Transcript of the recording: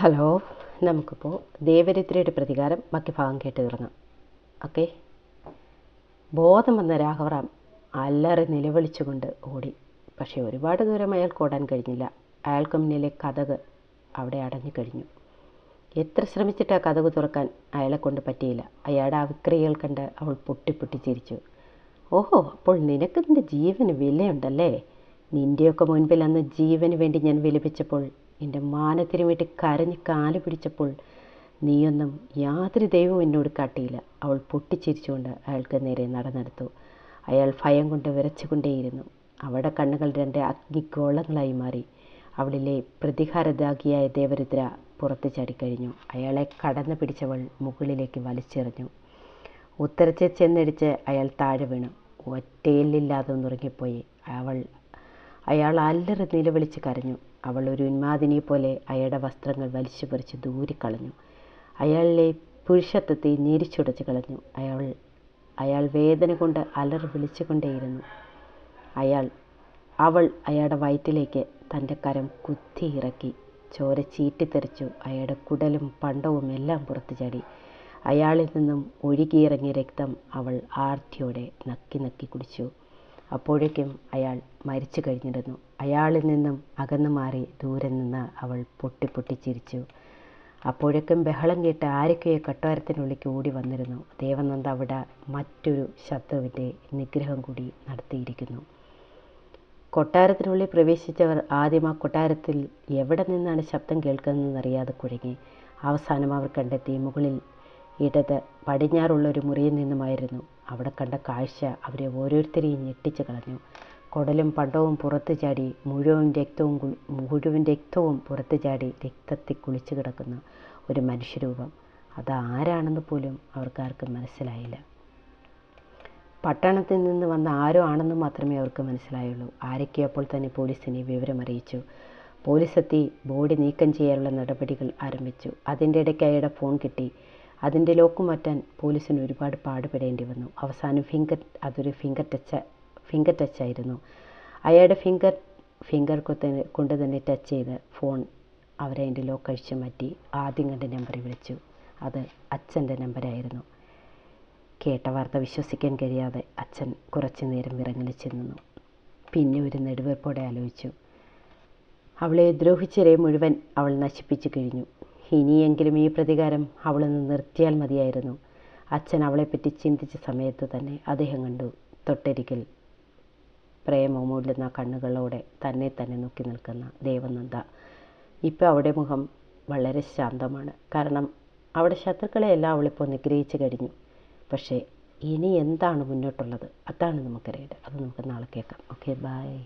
Hello നമുക്കിപ്പോൾ ദേവരിദ്രയുടെ പ്രതികാരം ബാക്കി ഭാഗം കേട്ട് തുടങ്ങാം. ഓക്കെ? ബോധം വന്ന രാഘവറാം അല്ലറി നിലവിളിച്ചുകൊണ്ട് ഓടി. പക്ഷേ ഒരുപാട് ദൂരം അയാൾക്ക് ഓടാൻ കഴിഞ്ഞില്ല. അയാൾക്ക് മുന്നിലെ കഥക് അവിടെ അടഞ്ഞു കഴിഞ്ഞു. എത്ര ശ്രമിച്ചിട്ട് ആ കഥക് തുറക്കാൻ അയാളെ കൊണ്ട് പറ്റിയില്ല. അയാളുടെ ആ വിക്രിയകൾ കണ്ട് അവൾ പൊട്ടി പൊട്ടി ചിരിച്ചു. ഓഹോ അപ്പോൾ നിനക്ക് നിന്റെ ജീവന് വിലയുണ്ടല്ലേ? നിന്റെയൊക്കെ മുൻപിൽ അന്ന് ജീവന് വേണ്ടി ഞാൻ വിലപിച്ചപ്പോൾ നിന്റെ മാനത്തിന് വേണ്ടി കരഞ്ഞ് കാൽ പിടിച്ചപ്പോൾ നീയൊന്നും യാതൊരു ദൈവവും എന്നോട് കാട്ടിയില്ല. അവൾ പൊട്ടിച്ചിരിച്ചുകൊണ്ട് അയാൾക്ക് നേരെ നടന്നെടുത്തു. അയാൾ ഭയം കൊണ്ട് വിറച്ചുകൊണ്ടേയിരുന്നു. അവിടെ കണ്ണുകൾ രണ്ട് അഗ്നിഗോളങ്ങളായി മാറി. അവളിലെ പ്രതികാരദാഗിയായ ദേവരുദ്ര പുറത്തു ചാടിക്കഴിഞ്ഞു. അയാളെ കടന്നു പിടിച്ചവൾ മുകളിലേക്ക് വലിച്ചെറിഞ്ഞു. ഉത്തരച്ച് ചെന്നിടിച്ച് അയാൾ താഴെ വീണു. ഒറ്റയിലില്ലാതെ ഒന്നുറങ്ങിപ്പോയി. അവൾ അയാൾ അല്ലറ നിലവിളിച്ച് കരഞ്ഞു. അവൾ ഒരു ഉന്മാദിനിയെ പോലെ അയാളുടെ വസ്ത്രങ്ങൾ വലിച്ചു പറിച്ച് ദൂരിക്കളഞ്ഞു അയാളിലെ പുരുഷത്വത്തെ ഞെരിച്ചുടച്ച് കളഞ്ഞു. അയാൾ അയാൾ വേദന കൊണ്ട് അലറി വിളിച്ചുകൊണ്ടേയിരുന്നു. അയാൾ അവൾ അയാളുടെ വയറ്റിലേക്ക് തന്റെ കരം കുത്തിയിറക്കി ചോര ചീറ്റിത്തെറിച്ചു അയാളുടെ കുടലും പണ്ടവും എല്ലാം പുറത്തു ചാടി. അയാളിൽ നിന്നും ഒഴുകിയിറങ്ങിയ രക്തം അവൾ ആർത്തിയോടെ നക്കി നക്കി കുടിച്ചു. അപ്പോഴേക്കും അയാൾ മരിച്ചു കഴിഞ്ഞിരുന്നു. അയാളിൽ നിന്നും അകന്നു മാറി ദൂരെ നിന്ന് അവൾ പൊട്ടി പൊട്ടി ചിരിച്ചു. അപ്പോഴേക്കും ബഹളം കേട്ട് ആരൊക്കെയോ കൊട്ടാരത്തിനുള്ളിലേക്ക് ഓടി വന്നിരുന്നു. ദേവനന്ദ അവിടെ മറ്റൊരു ശത്രുവിന്റെ നിഗ്രഹം കൂടി നടത്തിയിരിക്കുന്നു. കൊട്ടാരത്തിനുള്ളിൽ പ്രവേശിച്ചവർ ആദ്യം ആ കൊട്ടാരത്തിൽ എവിടെ നിന്നാണ് ശബ്ദം കേൾക്കുന്നതെന്ന് അറിയാതെ കുഴങ്ങി. അവസാനം അവർ കണ്ടെത്തി മുകളിൽ ഇടത് പടിഞ്ഞാറുള്ള ഒരു മുറിയിൽ നിന്നുമായിരുന്നു. അവിടെ കണ്ട കാഴ്ച അവരെ ഓരോരുത്തരെയും ഞെട്ടിച്ചു കളഞ്ഞു. കുടലും പണ്ടവും പുറത്തു ചാടി മുഴുവൻ രക്തവും മുഴുവൻ രക്തവും പുറത്തു ചാടി രക്തത്തിൽ കുളിച്ചു കിടക്കുന്ന ഒരു മനുഷ്യരൂപം. അത് ആരാണെന്ന് പോലും അവർക്കാർക്കും മനസ്സിലായില്ല. പട്ടണത്തിൽ നിന്ന് വന്ന ആരോ ആണെന്ന് മാത്രമേ അവർക്ക് മനസ്സിലായുള്ളൂ. ആരൊക്കെ അപ്പോൾ തന്നെ പോലീസിനെ വിവരമറിയിച്ചു പോലീസെത്തി ബോഡി നീക്കം ചെയ്യാനുള്ള നടപടികൾ ആരംഭിച്ചു. അതിന്റെ ഇടയ്ക്ക് അയാളുടെ ഫോൺ കിട്ടി. അതിന്റെ ലോക്ക് മാറ്റാൻ പോലീസിന് ഒരുപാട് പാടുപെടേണ്ടി വന്നു. അവസാനം ഫിംഗർ അതൊരു ഫിംഗർ ടച്ച് ഫിംഗർ ടച്ചായിരുന്നു അയാളുടെ ഫിംഗർ ഫിംഗർ കൊണ്ട് തന്നെ ടച്ച് ചെയ്ത് ഫോൺ അവരെ എന്റെ ലോക്ക് അഴിച്ചു മാറ്റി. ആദ്യം കണ്ട നമ്പറിൽ വിളിച്ചു. അത് അച്ഛന്റെ നമ്പരായിരുന്നു കേട്ട വാർത്ത വിശ്വസിക്കാൻ കഴിയാതെ അച്ഛൻ കുറച്ചു നേരം വിറങ്ങലിച്ചു നിന്നു പിന്നെ ഒരു നെടുവീർപ്പോടെ ആലോചിച്ചു. അവളെ ദ്രോഹിച്ചരെ മുഴുവൻ അവൾ നശിപ്പിച്ചു കഴിഞ്ഞു. ഇനിയെങ്കിലും ഈ പ്രതികാരം അവളിൽ നിന്ന് നിർത്തിയാൽ മതിയായിരുന്നു. അച്ഛൻ അവളെപ്പറ്റി ചിന്തിച്ച സമയത്ത് തന്നെ അദ്ദേഹം കണ്ടു തൊട്ടരികിൽ പ്രേമമൂടുന്ന കണ്ണുകളോടെ തന്നെ തന്നെ നോക്കി നിൽക്കുന്ന ദേവനന്ദ. ഇപ്പോൾ അവിടെ മുഖം വളരെ ശാന്തമാണ്. കാരണം അവിടെ ശത്രുക്കളെയെല്ലാം അവളിപ്പോൾ നിഗ്രഹിച്ചു കഴിഞ്ഞു. പക്ഷേ ഇനി എന്താണ് മുന്നോട്ടുള്ളത്? അതാണ് നമുക്കറിയേണ്ടത്. അത് നമുക്ക് നാളെ കേൾക്കാം. Okay bye